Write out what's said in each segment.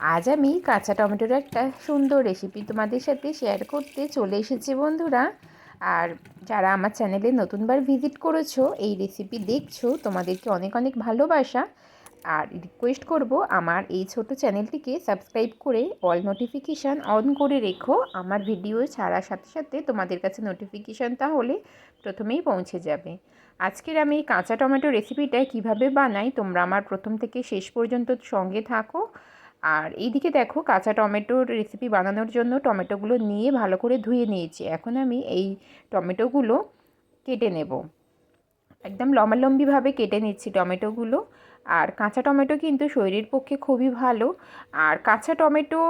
আজ আমি কাঁচা টমেটোর একটা সুন্দর রেসিপি তোমাদের সাথে শেয়ার করতে চলে এসেছি বন্ধুরা। আর যারা আমার চ্যানেলে নতুনবার ভিজিট করেছ, এই রেসিপি দেখছ, তোমাদেরকে অনেক অনেক ভালোবাসা। আর রিকোয়েস্ট করব আমার এই ছোট চ্যানেলটিকে সাবস্ক্রাইব করে অল নোটিফিকেশান অন করে রেখো। আমার ভিডিও ছাড়ার সাথে সাথে তোমাদের কাছে নোটিফিকেশান তাহলে প্রথমেই পৌঁছে যাবে। আজকের আমি কাঁচা টমেটো রেসিপিটা কীভাবে বানাই, তোমরা আমার প্রথম থেকে শেষ পর্যন্ত সঙ্গে থাকো। আর এইদিকে দেখো কাঁচা টমেটোর রেসিপি বানানোর জন্য টমেটোগুলো নিয়ে ভালো করে ধুয়ে নিয়েছি। এখন আমি এই টমেটোগুলো কেটে নেব। একদম লম্বালম্বিভাবে কেটে নিচ্ছি টমেটোগুলো। আর কাঁচা টমেটো কিন্তু শরীরের পক্ষে খুবই ভালো। আর কাঁচা টমেটো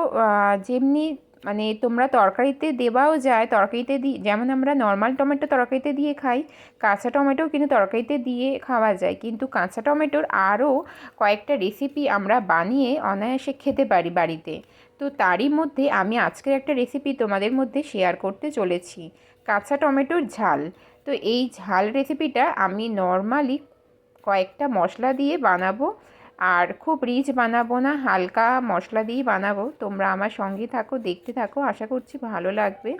যেমনি মানে তোমরা তরকারিতে দেওয়াও যায়, তরকারিতে দিয়ে যেমন আমরা নর্মাল টমেটো তরকারিতে দিয়ে খাই, কাঁচা টমেটো কিন্তু তরকারিতে দিয়ে খাওয়া যায়। কিন্তু কাঁচা টমেটোর আরও কয়েকটা রেসিপি আমরা বানিয়ে অনায়াসে খেতে পারি বাড়িতে। তো তারই মধ্যে আমি আজকের একটা রেসিপি তোমাদের মধ্যে শেয়ার করতে চলেছি। কাঁচা টমেটোর ঝাল। তো এই ঝাল রেসিপিটা আমি নর্মালি কয়েকটা মশলা দিয়ে বানাবো। আর খুব রিচ বানাবো না, হালকা মশলা দিয়েই বানাবো। তোমরা আমার সঙ্গে থাকো, দেখতে থাকো, আশা করছি ভালো লাগবে।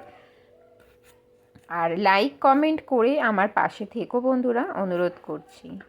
আর লাইক কমেন্ট করে আমার পাশে থেকো বন্ধুরা, অনুরোধ করছি।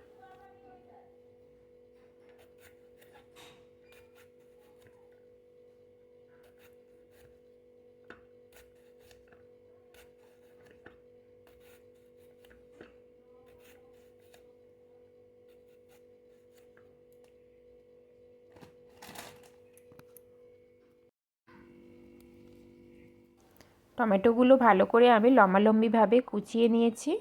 টমেটোগুলো ভালো করে আমি লম্বালম্বিভাবে কুচিয়ে নিয়েছি।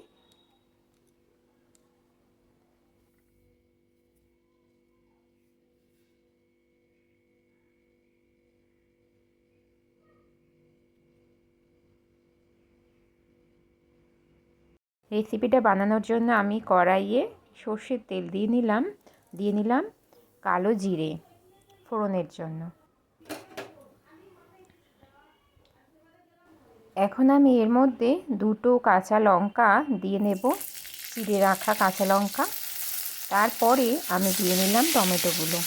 রেসিপিটা বানানোর জন্য আমি কড়াইয়ে সর্ষের তেল দিয়ে নিলাম দিয়ে নিলাম কালো জিরে ফোড়নের জন্য। এখন আমি এর মধ্যে দুটো কাঁচা লঙ্কা দিয়ে নেব, চিড়ে রাখা কাঁচা লঙ্কা। তারপরে আমি দিয়ে নিলাম টমেটোগুলো।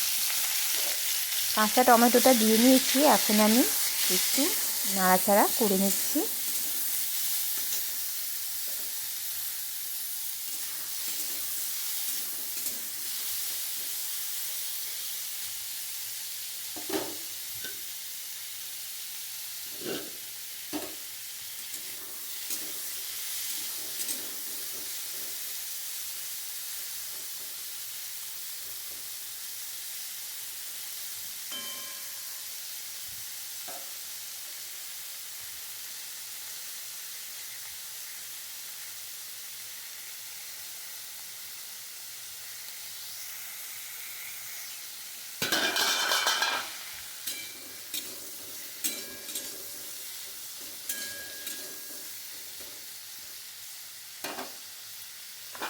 কাঁচা টমেটোটা দিয়ে নিয়েছি, এখন আমি একটু নাড়াচাড়া করে নিচ্ছি।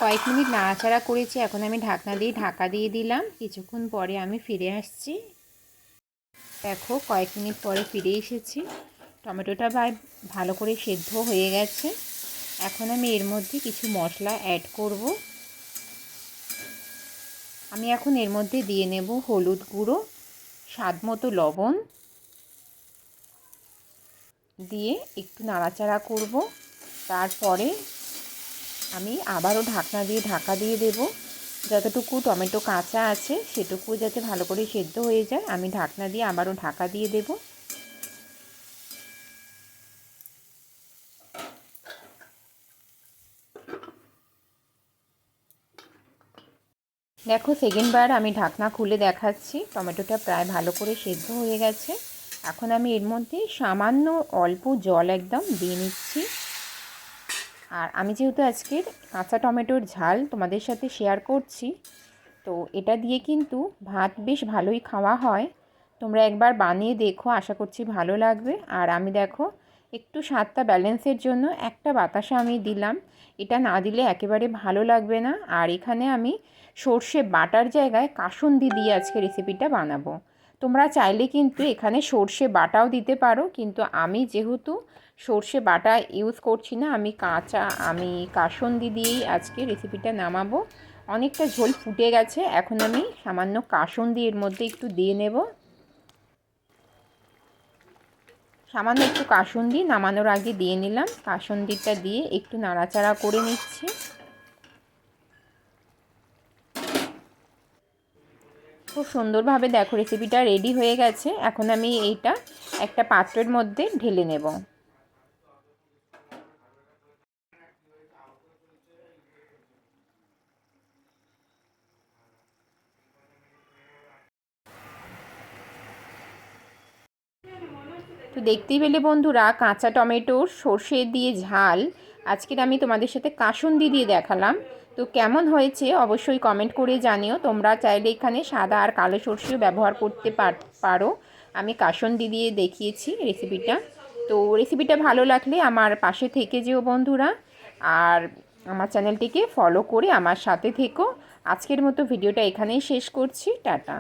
কয়েক মিনিট নাড়াচাড়া করেছি, এখন আমি ঢাকনা দিয়ে ঢাকা দিয়ে দিলাম। কিছুক্ষণ পরে আমি ফিরে আসছি। দেখো, কয়েক মিনিট পরে ফিরে এসেছি। টমেটোটা ভাই ভালো করে সেদ্ধ হয়ে গেছে। এখন আমি এর মধ্যে কিছু মশলা অ্যাড করব। আমি এখন এর মধ্যে দিয়ে নেব হলুদ গুঁড়ো, স্বাদ মতো লবণ। দিয়ে একটু নাড়াচাড়া করব। তারপরে আমি আবারও ঢাকনা দিয়ে ঢাকা দিয়ে দেব। যতটুকু টমেটো কাঁচা আছে, সেটুকু যাতে ভালো করে সেদ্ধ হয়ে যায়, আমি ঢাকনা দিয়ে আবারও ঢাকা দিয়ে দেব। দেখো সেকেন্ডবার আমি ঢাকনা খুলে দেখাচ্ছি। টমেটোটা প্রায় ভালো করে সেদ্ধ হয়ে গেছে। এখন আমি এর মধ্যে সামান্য অল্প জল একদম দিয়ে নিচ্ছি। আর আমি যেহেতু আজকের কাঁচা টমেটোর ঝাল তোমাদের সাথে শেয়ার করছি, তো এটা দিয়ে কিন্তু ভাত বেশ ভালোই খাওয়া হয়। তোমরা একবার বানিয়ে দেখো, আশা করছি ভালো লাগবে। আর আমি দেখো, একটু স্বাদটা ব্যালেন্সের জন্য একটা বাতাসা আমি দিলাম। এটা না দিলে একেবারে ভালো লাগবে না। আর এখানে আমি সর্ষে বাটার জায়গায় কাসুন্দি দিয়ে আজকে রেসিপিটা বানাবো। তোমরা চাইলে কিন্তু এখানে সর্ষে বাটাও দিতে পারো, কিন্তু আমি যেহেতু সর্ষে বাটা ইউজ করছি না, আমি কাঁচা, আমি কাসন্দি দিয়েই আজকে রেসিপিটা নামাবো। অনেকটা ঝোল ফুটে গেছে, এখন আমি সামান্য কাসন্দি এর মধ্যে একটু দিয়ে নেব। সামান্য একটু কাসুন্দি নামানোর আগে দিয়ে নিলাম, কাসন্দিটা দিয়ে একটু নাড়াচাড়া করে নিচ্ছি। খুব সুন্দরভাবে দেখো রেসিপিটা রেডি হয়ে গেছে, এখন আমি এইটা একটা পাত্রের মধ্যে ঢেলে নেব। তো দেখতেই পেলে বন্ধুরা, কাঁচা টমেটোর সর্ষে দিয়ে ঝাল। আজকের আমি তোমাদের সাথে কাসুন্দি দিয়ে দেখালাম। তো কেমন হয়েছে অবশ্যই কমেন্ট করে জানিও। তোমরা চাইলে এখানে সাদা আর কালো সর্ষেও ব্যবহার করতে পারো আমি কাসুন্দি দিয়ে দেখিয়েছি রেসিপিটা তো রেসিপিটা ভালো লাগলে আমার পাশে থেকে যেও বন্ধুরা। আর আমার চ্যানেলটিকে ফলো করে আমার সাথে থেকো। আজকের মতো ভিডিওটা এখানেই শেষ করছি। টাটা।